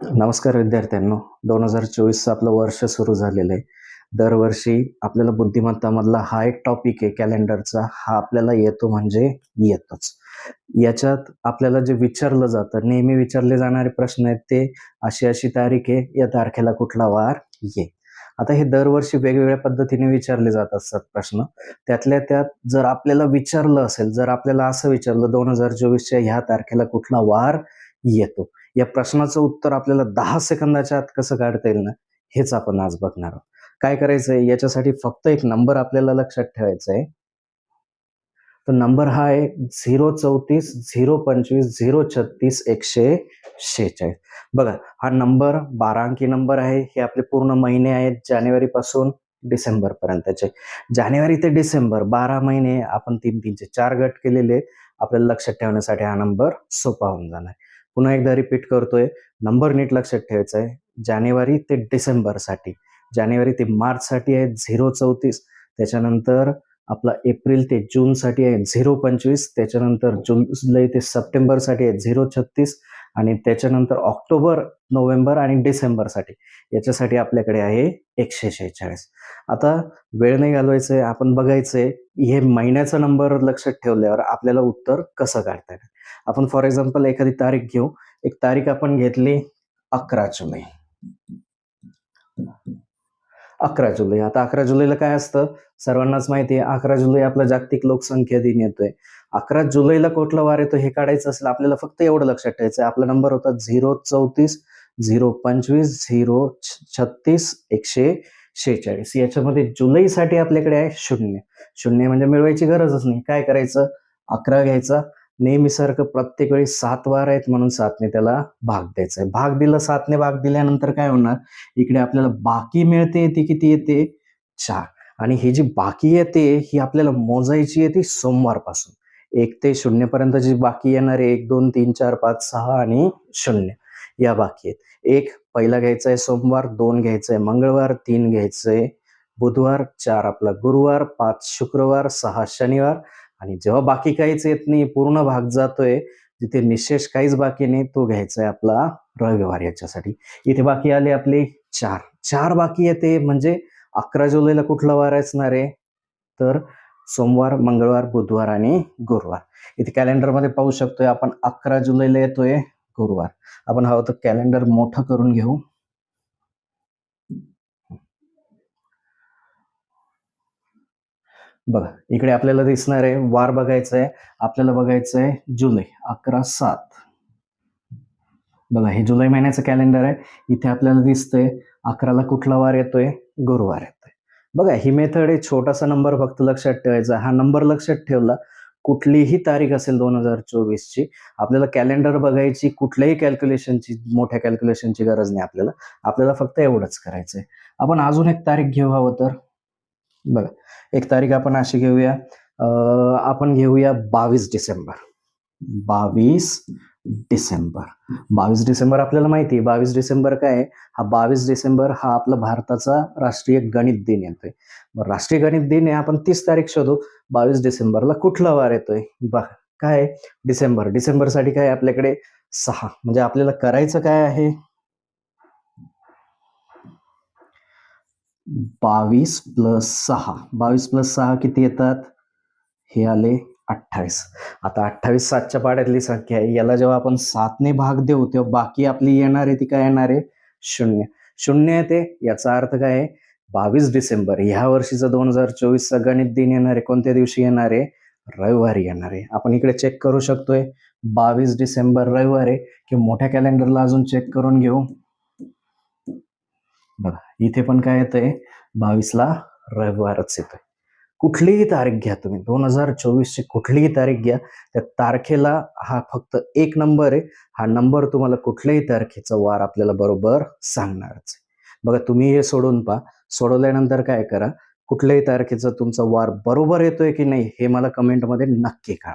नमस्कार विद्यार्थ्यांनो. दोन हजार चोवीसचं आपलं वर्ष सुरू झालेलं आहे. दरवर्षी आपल्याला बुद्धिमत्तामधला हा एक टॉपिक आहे कॅलेंडरचा हा आपल्याला येतो म्हणजे येतोच. याच्यात आपल्याला जे विचारलं जातं नेहमी विचारले जाणारे प्रश्न आहेत ते अशी अशी तारीख आहे या तारखेला कुठला वार ये आता हे दरवर्षी वेगवेगळ्या पद्धतीने विचारले जात असतात प्रश्न. त्यातल्या त्यात जर आपल्याला विचारलं असेल जर आपल्याला असं विचारलं दोन हजार चोवीसच्या ह्या तारखेला कुठला वार येतो? या प्रश्नाचं उत्तर आपल्याला दहा सेकंदाच्या आत कसं काढता येईल ना हेच आपण आज बघणार आहोत. काय करायचंय? याच्यासाठी फक्त एक नंबर आपल्याला लक्षात ठेवायचा आहे तर नंबर हा आहे झिरो चौतीस झिरो पंचवीस झिरो छत्तीस एकशे शेहेचाळीस. बघा हा नंबर बारा अंकी नंबर आहे. हे आपले पूर्ण महिने आहेत जानेवारीपासून डिसेंबरपर्यंतचे. डिसेंबर पर्यंतचे जानेवारी ते डिसेंबर बारा महिने आपण तीन तीनचे चार गट केलेले आहेत. आपल्याला लक्षात ठेवण्यासाठी हा नंबर सोपा होऊन जाणार पुन्हा एकदा रिपीट करतोय. नंबर नीट लक्षात ठेवायचा आहे. जानेवारी ते डिसेंबरसाठी जानेवारी ते मार्चसाठी आहे झिरो चौतीस. त्याच्यानंतर आपला एप्रिल ते जूनसाठी आहे झिरो पंचवीस त्याच्यानंतर जुलै ते सप्टेंबरसाठी आहे झिरो छत्तीस आणि त्याच्यानंतर ऑक्टोबर नोव्हेंबर आणि डिसेंबरसाठी याच्यासाठी आपल्याकडे आहे एकशे शेहेचाळीस. आता वेळ नाही घालवायचं आहे आपण बघायचं आहे हे महिन्याचा नंबर लक्षात ठेवल्यावर आपल्याला उत्तर कसं काढता येईल आपण फॉर एक्झाम्पल एखादी तारीख घेऊ. एक तारीख आपण घेतली अकरा जुलै. अकरा जुलै. आता अकरा जुलैला काय असतं? सर्वांनाच माहिती आहे अकरा जुलै आपला जागतिक लोकसंख्या दिन येतोय. अकरा जुलैला कुठला वार येतो हे काढायचं असेल आपल्याला फक्त एवढं लक्षात ठेवायचं आहे. आपला नंबर होता झिरो चौतीस झिरो पंचवीस झिरो छत्तीस एकशे शेहेचाळीस. याच्यामध्ये जुलैसाठी आपल्याकडे आहे शून्य. शून्य म्हणजे मिळवायची गरजच नाही. काय करायचं? अकरा घ्यायचा. नेहमीसारखं प्रत्येक वेळी सात वार आहेत म्हणून सातने त्याला भाग द्यायचा आहे. भाग दिला सातने भाग दिल्यानंतर काय होणार? इकडे आपल्याला बाकी मिळते ती किती येते? चार. आणि ही जी बाकी येते ही आपल्याला मोजायची येते सोमवारपासून. एक ते शून्यपर्यंत जी बाकी येणार आहे एक दोन तीन चार पाच सहा आणि शून्य. या बाकी आहेत. एक पहिला घ्यायचा आहे सोमवार दोन घ्यायचं आहे मंगळवार तीन घ्यायचं आहे बुधवार चार आपला गुरुवार पाच शुक्रवार सहा शनिवार आणि जेव्हा बाकी काहीच येत नाही पूर्ण भाग जातोय जिथे निशेष काहीच बाकी नाही तो घ्यायचा आहे आपला रविवार याच्यासाठी. इथे बाकी आले आपले चार. चार बाकी येते म्हणजे अकरा जुलैला कुठला वार असणार आहे? तर सोमवार मंगळवार बुधवार आणि गुरुवार. इथे कॅलेंडरमध्ये पाहू शकतोय आपण अकरा जुलैला येतोय गुरुवार. आपण हवं तर कॅलेंडर मोठं करून घेऊ. बघा इकडे आपल्याला दिसणार आहे वार बघायचं आहे आपल्याला बघायचं आहे जुलै अकरा सात. बघा हे जुलै महिन्याचं कॅलेंडर आहे. इथे आपल्याला दिसतंय अकराला कुठला वार येतोय? गुरुवार येतोय. बघा ही मेथड आहे छोटासा नंबर फक्त लक्षात ठेवायचा. हा नंबर लक्षात ठेवला कुठलीही तारीख असेल दोन हजार चोवीसची आपल्याला कॅलेंडर बघायची कुठल्याही कॅल्क्युलेशनची मोठ्या कॅल्क्युलेशनची गरज नाही आपल्याला. आपल्याला फक्त एवढंच करायचंय. आपण अजून एक तारीख घेऊ हवं तर? बघा एक तारीख आपण अशी घेऊया. आपण घेऊया बावीस डिसेंबर. बावीस डिसेंबर. बावीस डिसेंबर आपल्याला माहिती आहे बावीस डिसेंबर काय? आहे हा बावीस डिसेंबर हा आपला भारताचा राष्ट्रीय गणित दिन येतोय. मग राष्ट्रीय गणित दिन आहे आपण तीस तारीख शोधू. बावीस डिसेंबरला कुठला वार येतोय? बघ काय? आहे? डिसेंबर. डिसेंबरसाठी काय आपल्याकडे सहा. म्हणजे आपल्याला करायचं काय आहे? बावीस प्लस सहा. बावीस प्लस सहा किती येतात? हे आले अठ्ठावीस. आता अठ्ठावीस सातच्या पाड्यातली संख्या आहे. याला जेव्हा आपण सातने भाग देऊ तेव्हा बाकी आपली येणार आहे ती काय येणार? आहे शून्य. शून्य येते. याचा अर्थ काय आहे? बावीस डिसेंबर. ह्या वर्षीचा दोन हजार चोवीसचा गणित दिन येणार. आहे कोणत्या दिवशी येणार? आहे रविवारी येणार. आहे आपण इकडे चेक करू शकतोय. बावीस डिसेंबर रविवार. आहे की मोठ्या कॅलेंडरला अजून चेक करून घेऊ. बघा इथे पण काय येतंय? बावीसला रविवारच येतोय. कुठलीही तारीख घ्या तुम्ही. दोन हजार चोवीसची कुठलीही तारीख घ्या. त्या तारखेला हा फक्त एक नंबर आहे. हा नंबर तुम्हाला कुठल्याही तारखेचा वार आपल्याला बरोबर सांगणारच आहे. बघा तुम्ही हे सोडून पहा. सोडवल्यानंतर काय करा? कुठल्याही तारखेचा तुमचा वार बरोबर येतोय की नाही हे मला कमेंटमध्ये नक्की कळा